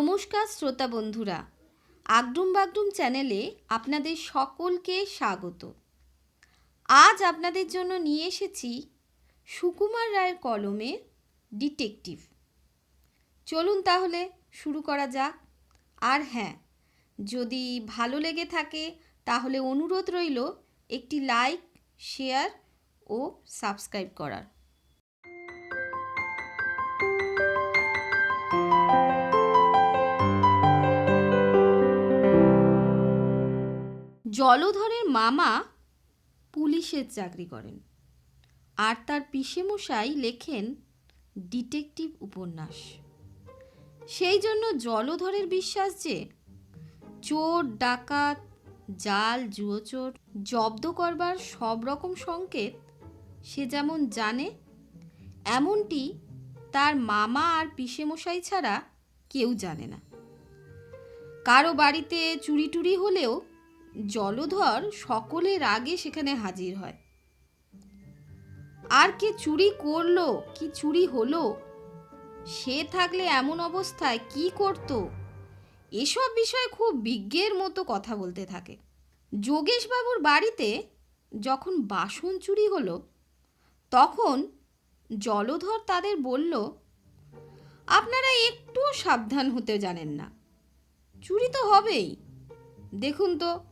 নমস্কার শ্রোতা বন্ধুরা, আগডুম বাগডুম চ্যানেলে আপনাদের সকলকে স্বাগত। আজ আপনাদের জন্য নিয়ে এসেছি সুকুমার রায়ের কলমে ডিটেকটিভ। চলুন তাহলে শুরু করা যাক। আর হ্যাঁ যদি ভালো লেগে থাকে তাহলে অনুরোধ রইল একটি লাইক, শেয়ার ও সাবস্ক্রাইব করার। জলধরের মামা পুলিশের চাকরি করেন। আর তার পিসেমশাই লেখেন ডিটেকটিভ উপন্যাস। সেই জন্য জলধরের বিশ্বাস যে চোর, ডাকাত, জাল, জুয়োচোর জব্দ করবার সব রকম সংকেত সে যেমন জানে, এমনটি তার মামা আর পিসেমশাই ছাড়া কেউ জানে না। কারও বাড়িতে চুরি টুরি হলেও জলধর সকলের আগে সেখানে হাজির হয়। আর কে চুরি করল, কি চুরি হলো? সে থাকলে এমন অবস্থায় কি করত? এসব বিষয়ে খুব বিজ্ঞের মতো কথা বলতে থাকে। যোগেশবাবুর বাড়িতে যখন বাসন চুরি হলো, তখন জলধর তাদের বলল, আপনারা একটু সাবধান হতে জানেন না। চুরি তো হবেই। দেখুন তো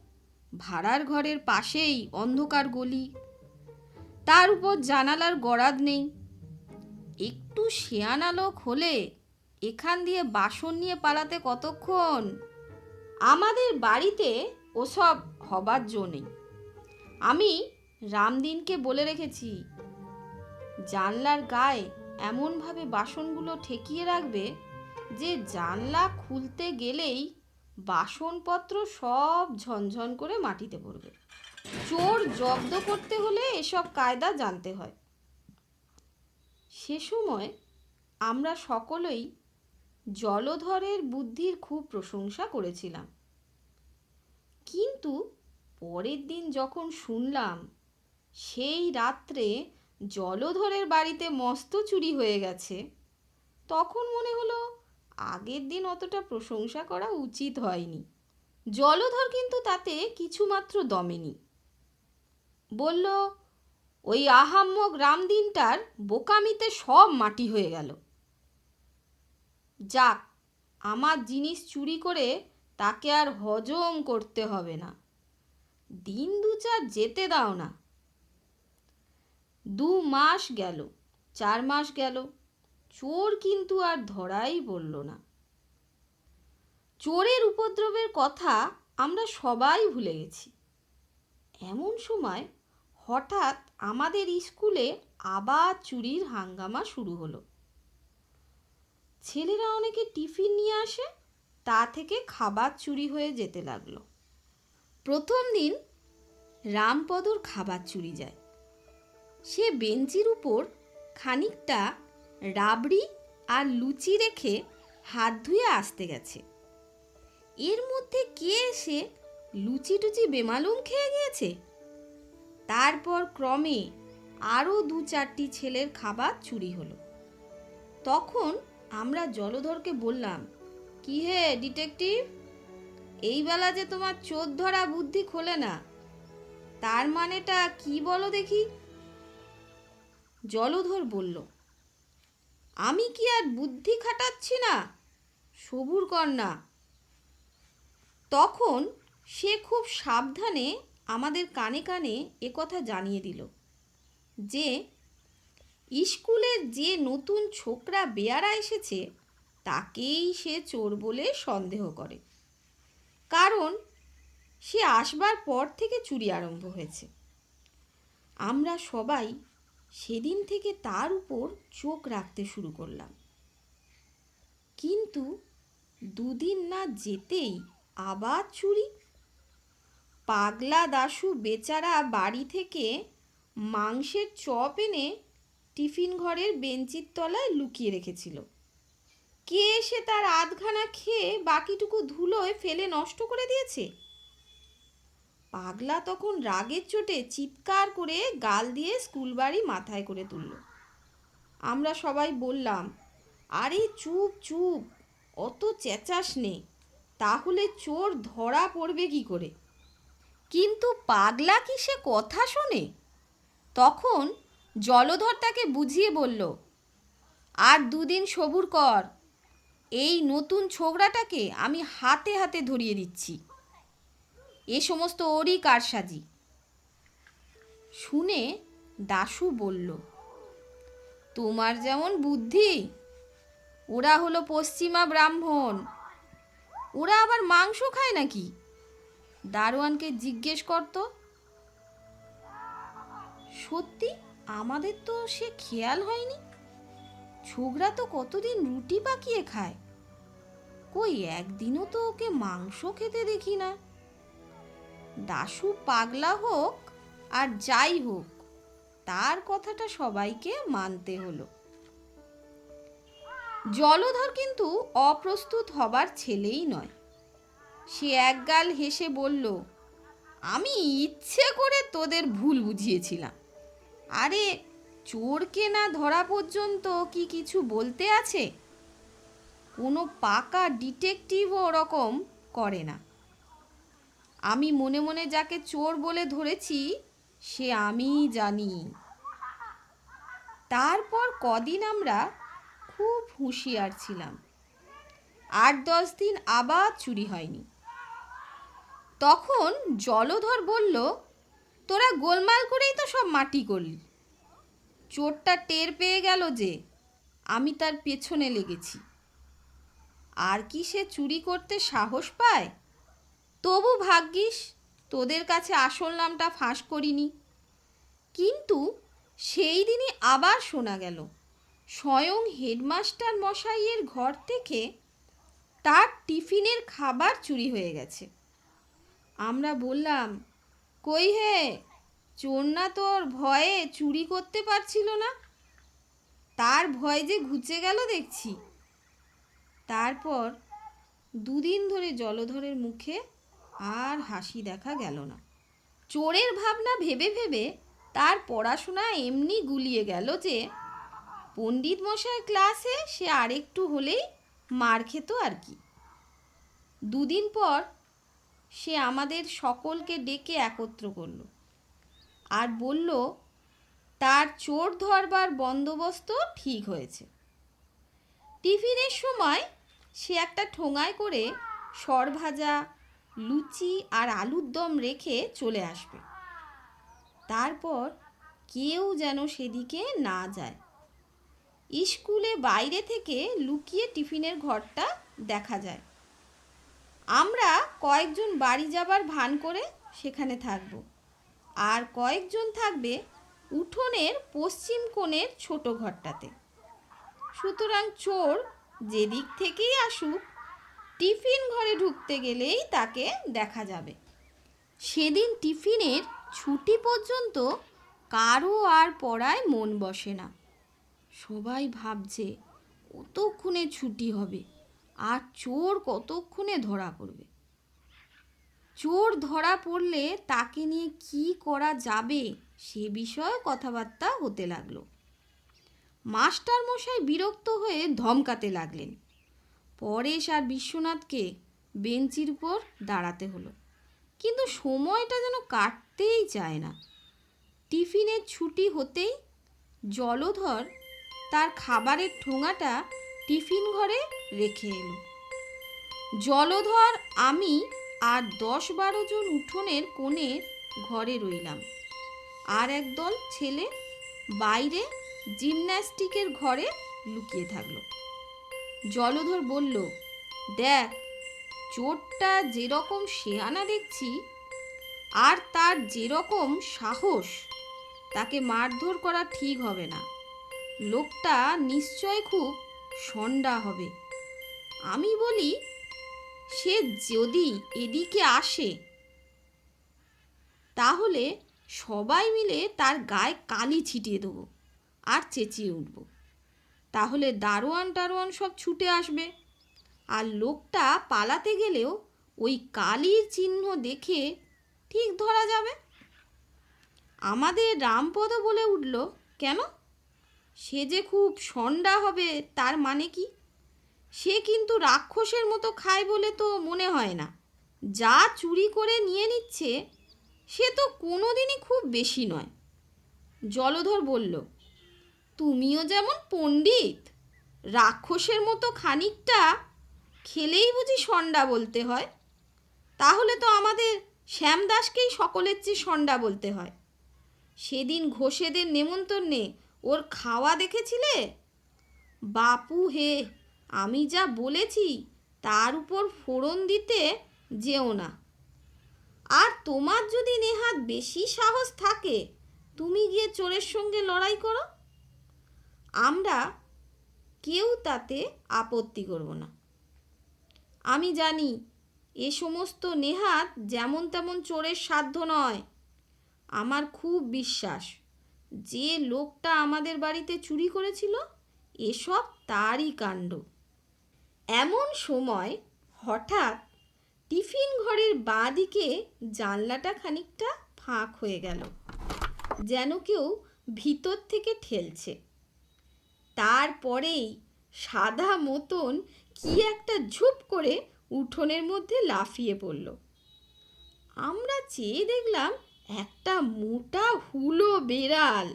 ভাড়ার ঘরের পাশেই অন্ধকার গলি। তার উপর জানালার গরাদ নেই। একটু শেয়ানা লোক হলে এখান দিয়ে বাসন নিয়ে পালাতে কতক্ষণ? আমাদের বাড়িতে ওসব হবার জো নেই। আমি রামদিনকে বলে রেখেছি, জানলার গায়ে এমনভাবে বাসনগুলো ঠেকিয়ে রাখবে যে জানলা খুলতে গেলেই বাসনপত্র সব ঝনঝন করে মাটিতে পড়বে চোর জব্দ করতে হলে এসব কায়দা জানতে হয়। সে সময় আমরা সকলেই জলধরের বুদ্ধির খুব প্রশংসা করেছিলাম। কিন্তু পরের দিন যখন শুনলাম, সেই রাত্রে জলধরের বাড়িতে মস্ত চুরি হয়ে গেছে, তখন মনে হলো আগের দিন অতটা প্রশংসা করা উচিত হয়নি। জলধর কিন্তু তাতে কিছুমাত্র দমেনি। বলল, ওই আহাম্মক রামদিনটার বোকামিতে সব মাটি হয়ে গেল। যাক, আমার জিনিস চুরি করে তাকে আর হজম করতে হবে না। দিন দু চার যেতে দাও না। দু মাস গেল, চার মাস গেল চোর কিন্তু আর ধরাই পড়ল না। চোরের উপদ্রবের কথা আমরা সবাই ভুলে গেছি। এমন সময় হঠাৎ আমাদের স্কুলে আবার চুরির হাঙ্গামা শুরু হলো। ছেলেরা অনেকে টিফিন নিয়ে আসে, তা থেকে খাবার চুরি হয়ে যেতে লাগল। প্রথম দিন রামপদর খাবার চুরি যায়। সে বেঞ্চির উপর খানিকটা রাবড়ি আর লুচি রেখে হাত ধুয়ে আসতে গেছে। এর মধ্যে কে এসে লুচি টুচি বেমালুম খেয়ে গিয়েছে? তারপর ক্রমে আরও দু চারটি ছেলের খাবার চুরি হলো। তখন আমরা জলধরকে বললাম, কি হে, ডিটেকটিভ? এই বেলা যে তোমার চোর ধরা বুদ্ধি খোলে না। তার মানেটা কি বলো দেখি? জলধর বলল আমি কি আর বুদ্ধি খাটাচ্ছি না? সবুর না তখন সে খুব সাবধানে আমাদের কানে কানে একথা জানিয়ে দিল যে স্কুলের যে নতুন ছোকরা বেয়ারা এসেছে, তাকেই সে চোর বলে সন্দেহ করে। কারণ সে আসবার পর থেকে চুরি আরম্ভ হয়েছে। আমরা সবাই সেদিন থেকে তার উপর চোখ রাখতে শুরু করলাম। কিন্তু দুদিন না যেতেই আবার চুরি। পাগলা দাশু বেচারা বাড়ি থেকে মাংসের চপ এনে টিফিন ঘরের বেঞ্চির তলায় লুকিয়ে রেখেছিল। কে এসে তার আধখানা খেয়ে বাকিটুকু ধুলোয় ফেলে নষ্ট করে দিয়েছে? পাগলা তখন রাগের চোটে চিৎকার করে গাল দিয়ে স্কুল বাড়ি মাথায় করে তুলল। আমরা সবাই বললাম, আরে চুপ চুপ, অত চেঁচাস নে, তাহলে চোর ধরা পড়বে কি করে? কিন্তু পাগলা কি সে কথা শোনে? তখন জলধর তাকে বুঝিয়ে বলল, আর দুদিন সবুর কর, এই নতুন ছোকরাটাকে আমি হাতে হাতে ধরিয়ে দিচ্ছি। এ সমস্ত ওরই কারসাজি। শুনে দাশু বলল, তোমার যেমন বুদ্ধি, ওরা হলো পশ্চিমা ব্রাহ্মণ। ওরা আবার মাংস খায় নাকি? দারোয়ানকে জিজ্ঞেস করতো সত্যি, আমাদের তো সে খেয়াল হয়নি। ছোকরা তো কতদিন রুটি পাকিয়ে খায়। কই একদিনও তো ওকে মাংস খেতে দেখি না। দাশু পাগলা হোক আর যাই হোক, তার কথাটা সবাইকে মানতে হলো। জলধর কিন্তু অপ্রস্তুত হবার ছেলেই নয়। সে একগাল হেসে বলল, আমি ইচ্ছে করে তোদের ভুল বুঝিয়েছিলাম। আরে, চোরকে না ধরা পর্যন্ত কি কিছু বলতে আছে? কোনো পাকা ডিটেকটিভও ওরকম করে না। আমি মনে মনে যাকে চোর বলে ধরেছি, সে আমিই জানি। তারপর কদিন আমরা খুব হুঁশিয়ার ছিলাম। আট দশ দিন আবার চুরি হয়নি। তখন জলধর বলল, তোরা গোলমাল করেই তো সব মাটি করলি। চোরটা টের পেয়ে গেল যে আমি তার পেছনে লেগেছি। আর কি সে চুরি করতে সাহস পায়? তবু ভাগ্যিস তোদের কাছে আসল নামটা ফাঁস করিনি। কিন্তু সেই দিনই আবার শোনা গেল, স্বয়ং হেডমাস্টার মশাইয়ের ঘর থেকে তার টিফিনের খাবার চুরি হয়ে গেছে। আমরা বললাম, কই হে, চোর না তোর ভয়ে চুরি করতে পারছিল না? তার ভয় যে ঘুচে গেল দেখছি। তারপর দুদিন ধরে জলধরের মুখে আর হাসি দেখা গেল না। চোরের ভাবনা ভেবে ভেবে তার পড়াশোনা এমনি গুলিয়ে গেল যে, পণ্ডিত মশাই ক্লাসে সে আরেকটু হলেই মার খেত আর কি। দুদিন পর সে আমাদের সকলকে ডেকে একত্র করল আর বলল, তার চোর ধরবার বন্দোবস্ত ঠিক হয়েছে। টিফিনের সময় সে একটা ঠোঙায় করে সরভাজা লুচি আর আলুর দম রেখে চলে আসবে। তারপর কেউ যেন সেদিকে না যায়। স্কুলে বাইরে থেকে লুকিয়ে টিফিনের ঘরটা দেখা যায়। আমরা কয়েকজন বাড়ি যাবার ভান করে সেখানে থাকব। আর কয়েকজন থাকবে উঠোনের পশ্চিম কোণের ছোট ঘরটাতে। সুতরাং চোর যেদিক থেকেই আসুক টিফিন ঘরে ঢুকতে গেলেই তাকে দেখা যাবে। সেদিন টিফিনের ছুটি পর্যন্ত কারও আর পড়ায় মন বসে না। সবাই ভাবছে, কতক্ষণে ছুটি হবে? আর চোর কতক্ষণে ধরা পড়বে? চোর ধরা পড়লে তাকে নিয়ে কি করা যাবে সে বিষয়ে কথাবার্তা হতে লাগল। মাস্টার মশাই বিরক্ত হয়ে ধমকাতে লাগলেন। পরেশ আর বিশ্বনাথকে বেঞ্চির উপর দাঁড়াতে হলো। কিন্তু সময়টা যেন কাটতেই চায় না। টিফিনের ছুটি হতেই জলধর তার খাবারের ঠোঙাটা টিফিন ঘরে রেখে এলো। জলধর, আমি আর দশ বারো জন উঠোনের কোণের ঘরে রইলাম। আর একদল ছেলে বাইরে জিমন্যাস্টিকের ঘরে লুকিয়ে থাকল। জলধর বলল, দেখ, চোরটা যেরকম শেয়ানা দেখছি, আর তার যেরকম সাহস, তাকে মারধর করা ঠিক হবে না। লোকটা নিশ্চয় খুব সন্ডা হবে। আমি বলি, সে যদি এদিকে আসে, তাহলে সবাই মিলে তার গায়ে কালি ছিটিয়ে দেবো আর চেঁচিয়ে উঠব। তাহলে দারোয়ান টারোয়ান সব ছুটে আসবে। আর লোকটা পালাতে গেলেও ওই কালির চিহ্ন দেখে ঠিক ধরা যাবে। আমাদের রামপদ বলে উঠল, কেন? সে যে খুব সন্ডা হবে তার মানে কি? সে কিন্তু রাক্ষসের মতো খায় বলে তো মনে হয় না। যা চুরি করে নিয়ে নিচ্ছে, সে তো কোনোদিনই খুব বেশি নয়। জলধর বলল তুমিও যেমন পণ্ডিত, রাক্ষসের মতো খানিকটা খেলেই বুঝি সন্ডা বলতে হয়। তাহলে তো আমাদের শ্যামদাসকেই সকলের চেয়ে সন্ডা বলতে হয়। সেদিন ঘোষেদের নেমন্তন্নে ওর খাওয়া দেখেছিলে? বাপু হে, আমি যা বলেছি তার উপর ফোড়ন দিতে যেও না। আর তোমার যদি নেহাত বেশি সাহস থাকে, তুমি গিয়ে চোরের সঙ্গে লড়াই করো। আমরা কেউ তাতে আপত্তি করব না। আমি জানি এ সমস্ত নেহাত যেমন তেমন চোরের সাধ্য নয়। আমার খুব বিশ্বাস, যে লোকটা আমাদের বাড়িতে চুরি করেছিল, এসব তারই কাণ্ড। এমন সময় হঠাৎ টিফিন ঘরের বাঁ দিকে জানলাটা খানিকটা ফাঁক হয়ে গেল, যেন কেউ ভিতর থেকে ঠেলছে। তারপরেই সাদা মতন কি একটা ঝুপ করে উঠোনের মধ্যে লাফিয়ে পড়ল। আমরা চেয়ে দেখলাম একটা মোটা হুলো বেড়াল।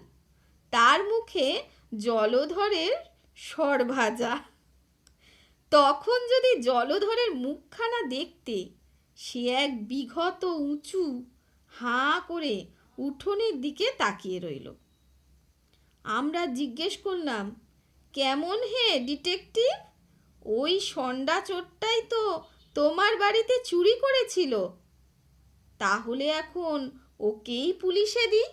তার মুখে জলধরের সর ভাজা। তখন যদি জলধরের মুখখানা দেখতে সে এক বিঘত উঁচু হাঁ করে উঠোনের দিকে তাকিয়ে রইল। আমরা জিজ্ঞেস করলাম কেমন হে, ডিটেকটিভ? ওই সন্ডা চোরটাই তো তোমার বাড়িতে চুরি করেছিল। তাহলে এখন ওকেই পুলিশে দিই?